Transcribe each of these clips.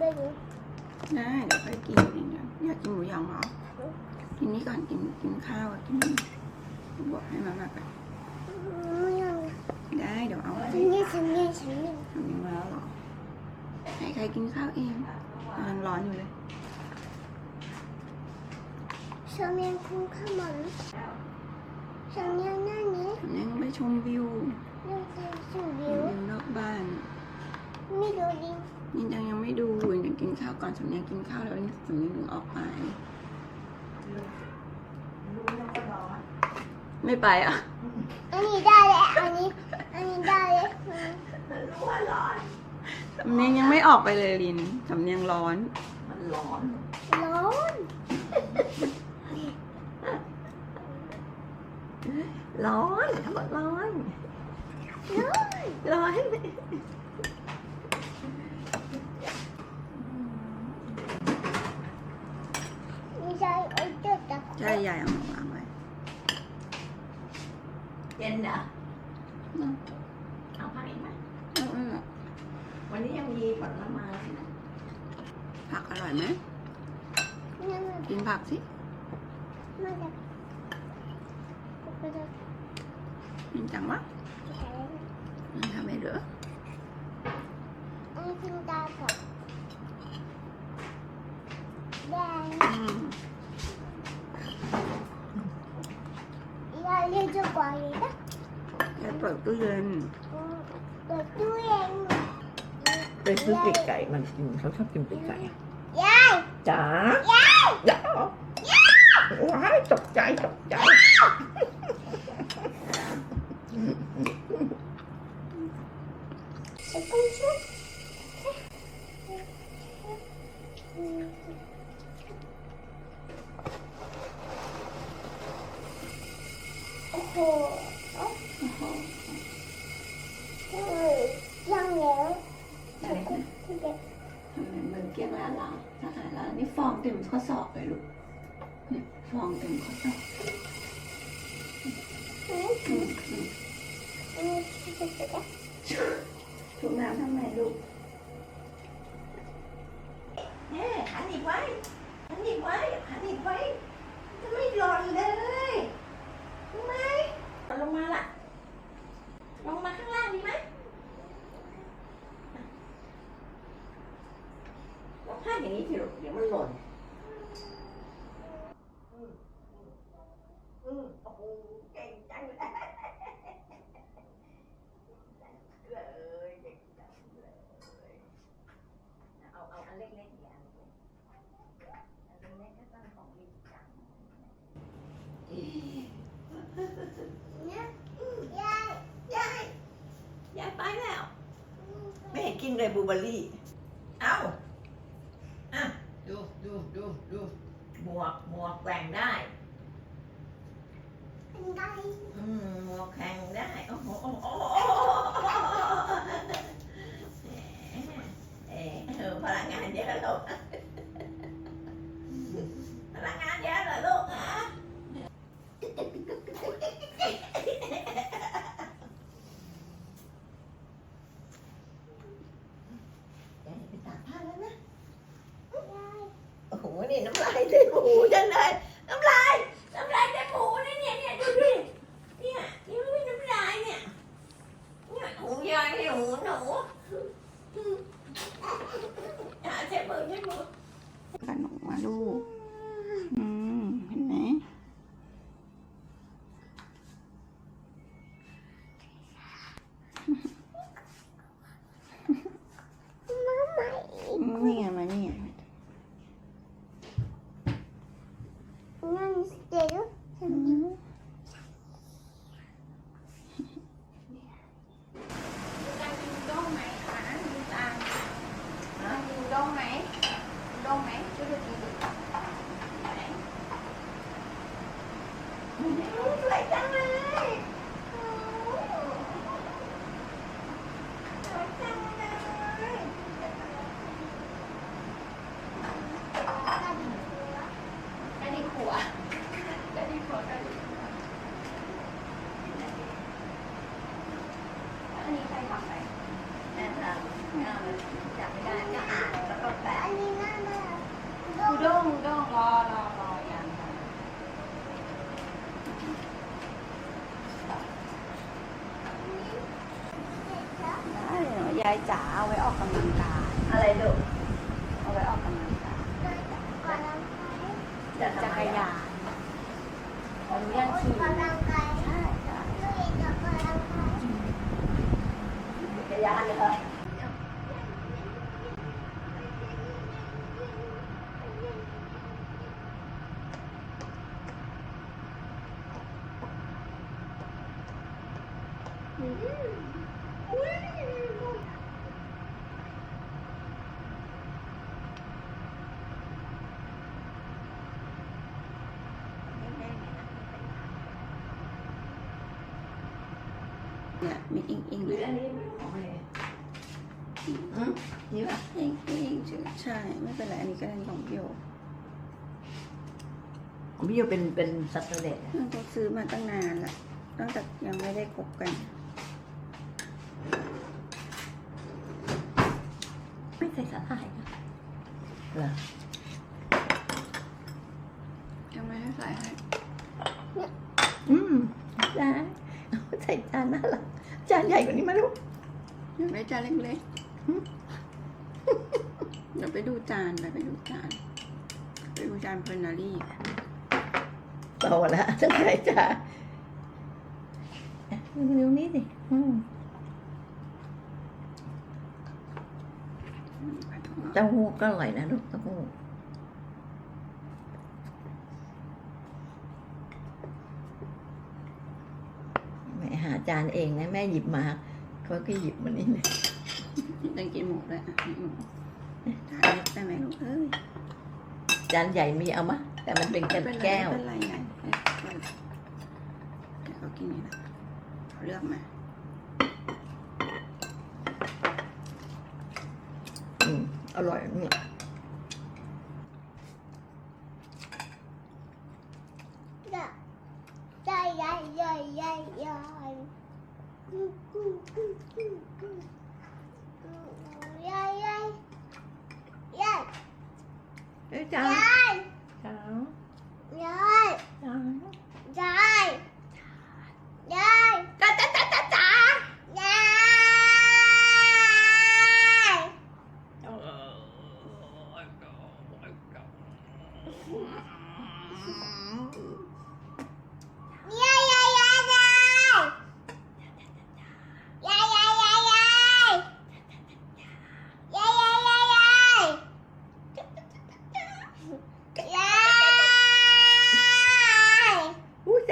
ไม่รู้ได้เดี๋ยวไปกินเองนะอยากกินหมูยองเหรอกินนี้ก่อนกินกินข้าวอะกินนี่บอกให้มามาไปไม่เอาได้เดี๋ยวเอาฉันเนี่ยฉันเนี่ยฉันเนี่ยทำยังมาแล้วเหรอให้ใครกินข้าวเองยังร้อนอยู่เลยฉันเนี่ยคุ้มข้าวมันฉันเนี่ยหน้านี้ทำยังไปชมวิวเรื่องการสูบวิวิววรอบบ้าน ไม่ดูดิ นี่ยังยังไม่ดูยังกินข้าวก่อนสำเนียงกินข้าวแล้วสำเนียงถึงออกไป ไม่ไปอะ อันนี้ได้แล้วอันนี้ อันนี้ได้แล้วสำเนียงยังไม่ออกไปเลยลินสำเนียงร้อน มันร้อน ร้อนร้อนทั้งหมดร้อนร้อนร้อน ไม่ใช่โอ๊ยเจ็บจับ ใช่ยายเอามาวางไว้เย็นเหรออืมเอาผักอีกไหมเอาเอาเอาวันนี้ยังมีผลไม้นะผักอร่อยไหมนั่นมันกินผักสิมันจะก็จะกินจังวะใช้มันทำไม่เหลืออันนี้กินตากับแดง อืม ยายเรียกเจ้ากว่าเลยนะแค่เปิดตู้เย็นเปิดตู้เองไปซื้อปีกไก่มันกินเขาชอบกินปีกไก่อะยายจ๋าจ๋าว้ายตกใจตกใจ ไอ้กุ้งชุบโอ้โหโอ้โหยังเหนียว อะไรนะ ที่เด็ก ทำไมมันเกลี้ยงแล้วเหรอถ้าหายแล้วนี่ฟองเต็มข้อศอกเลยลูกนี่ฟองเต็มข้อศอก อืม อืมอืม อืมที่เด็ก ถูกน้ำทำไมลูก เนี่ยหันอีกไว้หันอีกไว้หันอีกไว้จะไม่หล่นเลยรู้ไหมลงมาล่ะ ลงมาข้างล่างดีไหมเราพลาดอย่างนี้สิลูกเดี๋ยวมันหล่นอืมอืมโอ้โหเก่งจังเลยเลยเก่งจังเลยเอาเอาอันเล็กๆอีกอันหนึ่งอันเล็กๆก็ต้องของลินจัง เนี่ยยายยาย ยายไปแล้ว ไม่เห็น กิน ยายจ๋าเอาไว้ออกกำลังกายอะไรลูกเอาไว้ออกกำลังกายจักรยานอนุญาตขี่จักรยานเหรอ เนี่ยมีอิงอิงหรืออันนี้ของอะไรอืมนี่ป่ะอิงอิงใช่ไม่เป็นไรอันนี้ก็เป็นของพี่โยของพี่โยเป็นเป็นสัตว์เด็ดมันก็ซื้อมาตั้งนานละตั้งแต่ยังไม่ได้คบกัน ไม่ใส่สาหร่ายนะเหรอยังไม่ได้ใส่ให้อืมจาน ใส่จานน่ารักจานใหญ่กว่านี้มาดูอยากได้จานเล็กๆเดี๋ยวไปดูจานไปไปดูจาน ไปดูจานเพอร์นารี่โตแล้วจะใส่จานดูดูนี่สิอืมเต้าหู้ก็อร่อยนะลูกเต้าหู้ แม่หาจานเองนะแม่หยิบมาเขาก็หยิบมานี่เลยต้องกินหมูด้วยอะหมูจานเล็กได้ไหมลูกเอ้ยจานใหญ่มีเอามะแต่มันเป็นไม่เป็นไรแก้วไม่เป็นไรไงไม่เป็นไรเดี๋ยวเขากินนี่นะเขาเลือกมาอืมอร่อยเนี่ย 讲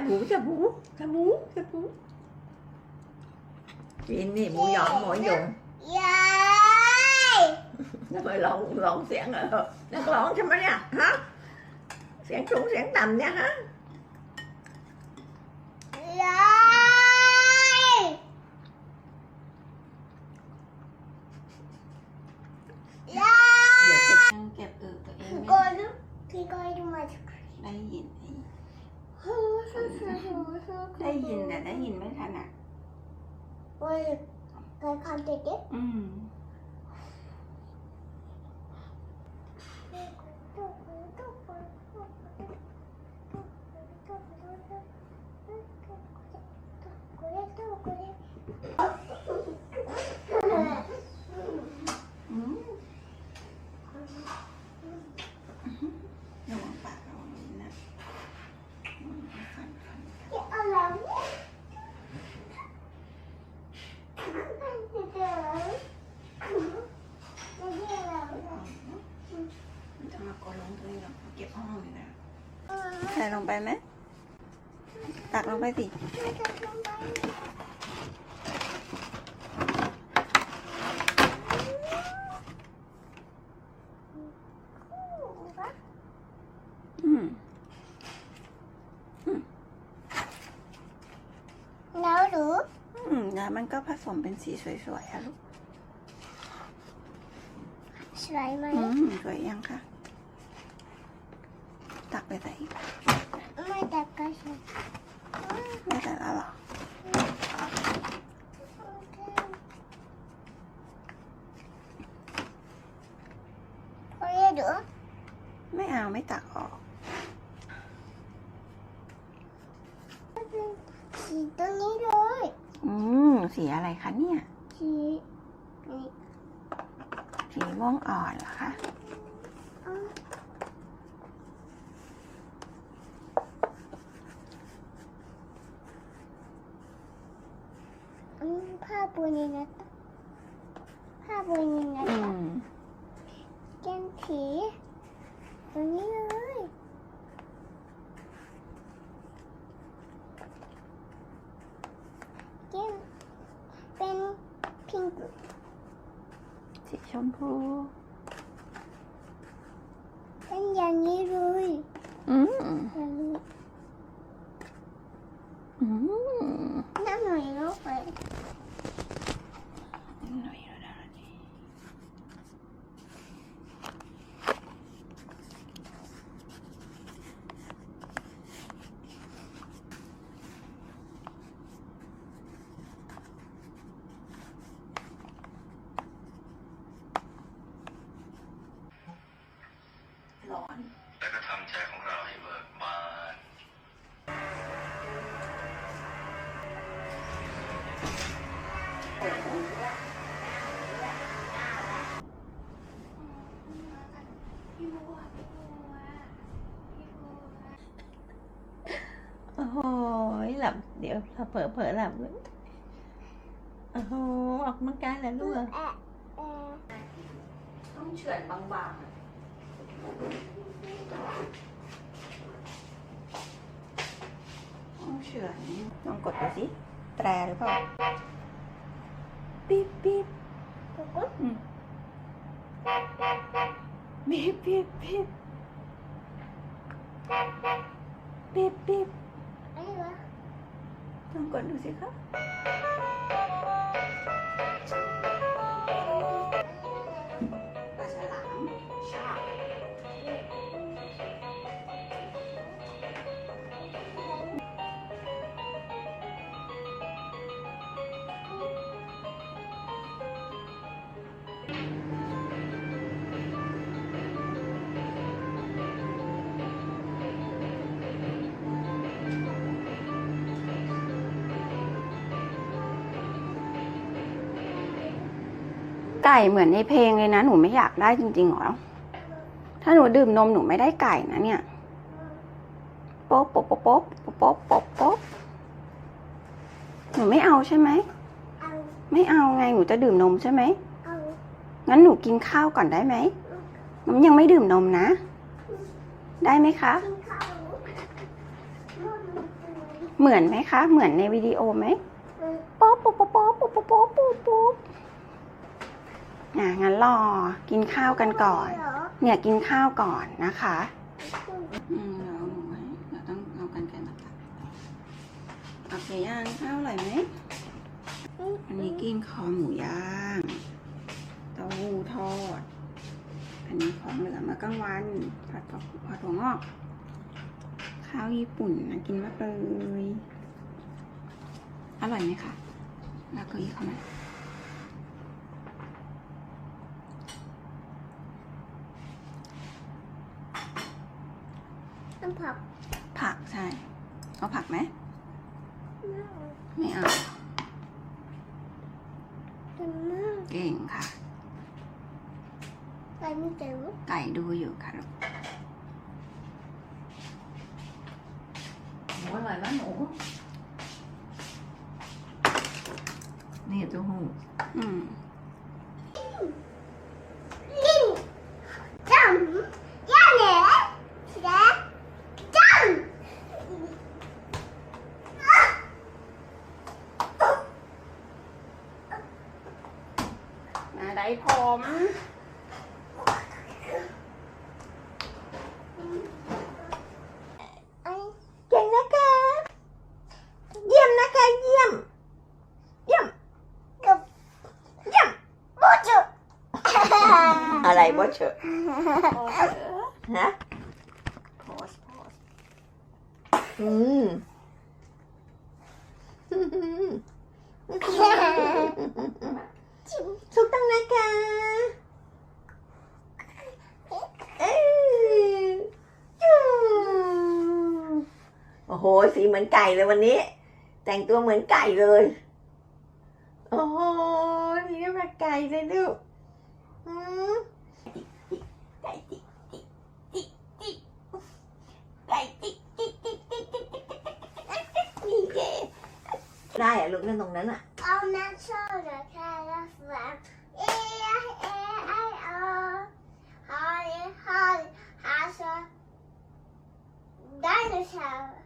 บหมูจับหมูจับหมูจับหมูกินนี่หมูหยองหมูหยงใหญ่ทำไมร้องร้องเสียงเหรอนักร้องใช่ไหมเนี่ยฮะเสียงสูงเสียงต่ำเนี่ยฮะ ใหญ่ใหญ่ เดี๋ยวจะนั่งเก็บเออตัวเองไม่ ก่อนพี่ก็ดูมาจาก ได้ยิน ฮู้ฮู้ฮู้ฮู้ฮู้ ได้ยินแต่ได้ยินไม่ถนัดโอ้ยเคยคำเด็กอืม อืมระวังปากระวังลิ้นนะอืมฟันฟันมันจะมากดลงตรงนี้หรอกเก็บห้องเลยนะใส่ลง ไปไหม ตักลงไปสิ อืม แล้วหรืออืมแล้วมันก็ผสมเป็นสีสวยๆอะลูก สวยไหม อืม สวยยังคะ ตักไปใส่อีกไม่ แต่ก็สวยไม่ใส่แล้วหรอโอ้ยดูไม่เอาไม่ตักออกสีตัวนี้เลย อืมสีอะไรคะเนี่ย 보이는 음. 캔티. 눈이 캔 펜, 핑크. 샴푸. โอ้โหหลับ เดี๋ยวเราเผลอเผลอหลับเลยโอ้โหออกกำลังกายแล้วลูกแอแอต้องเฉือนบางๆต้องเฉือนลองกดดูสิ ตรหรือเปล่าปิ๊บปิ๊บกุ๊กกุ๊กอืมปิ๊บปิ๊บปิ๊บปิ๊บปิ๊บอะไรวะลองกดดูสิคะ ก่เหมือนในเพลงเลยนะ หนูไม่อยากได้จริงๆหรอ ถ้าหนูดื่มนมหนูไม่ได้ไก่นะเนี่ยโป๊บโป๊บโป๊บโป๊บโป๊บโป๊บโป๊บหนูไม่เอาใช่ไหม ไม่เอาไงหนูจะดื่มนมใช่ไหมงั้นหนูกินข้าวก่อนได้ไหมมันยังไม่ดื่มนมนะ ได้ไหมคะ เหมือนไหมคะ เหมือนในวิดีโอไหมป๊บโป๊บโป๊บโป๊บโป๊บโป๊บป๊บ โป๊บโป๊บอะงั้นรอกินข้าวกันก่อน เนี่ยกินข้าวก่อนนะคะอืมเราหนูไว้เราต้องเอากันไกรมาตัดโอเคย่างข้าวอร่อยไหมอันนี้กินคอหมูย่างเต้าหู้ทอด อันนี้ของเหลือมากลางวันผัดผักผัดถั่วงอก ข้าวญี่ปุ่นนะกินมากเลย อร่อยไหมคะแล้วก็ยี่เข้ามา น้ำผักผักใช่ เอาผักไหมน่าไม่เอากินมากเก่งค่ะไปไม่เจอไก่ดูอยู่ค่ะลูกหมูอร่อยมากหนูนี่เจ้าหูอืม เชอะนะโพสโพสอืมชุกต้องนะคะเอจูโอ้โห สีเหมือนไก่เลยวันนี้ แต่งตัวเหมือนไก่เลย โอ้โห นี่เรีาไก่เลยลูกอืม ได้อะลุกนั่งตรงนั้นอะ On that lên caravan, E I dinosaur.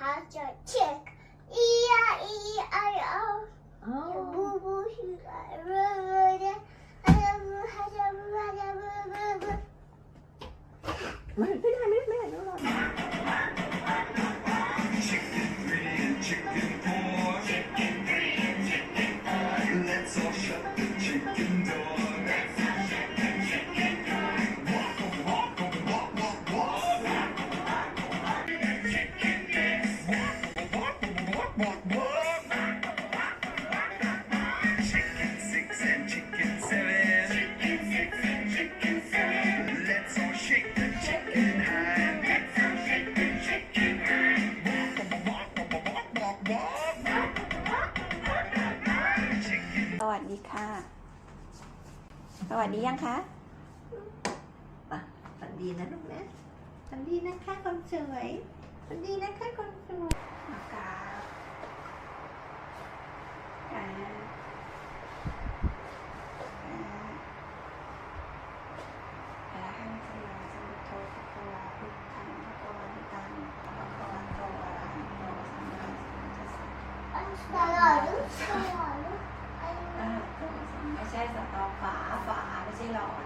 has your chick. E I E I O. Boo boo. Hello, hello, hello, hello. สวัสดีค่ะ สวัสดียังคะฝันดีนะลูกนะฝันดีนะคะคนสวยฝันดีนะคะ ไม่ใช่สต๊อฝาฝาไม่ใช่หลอด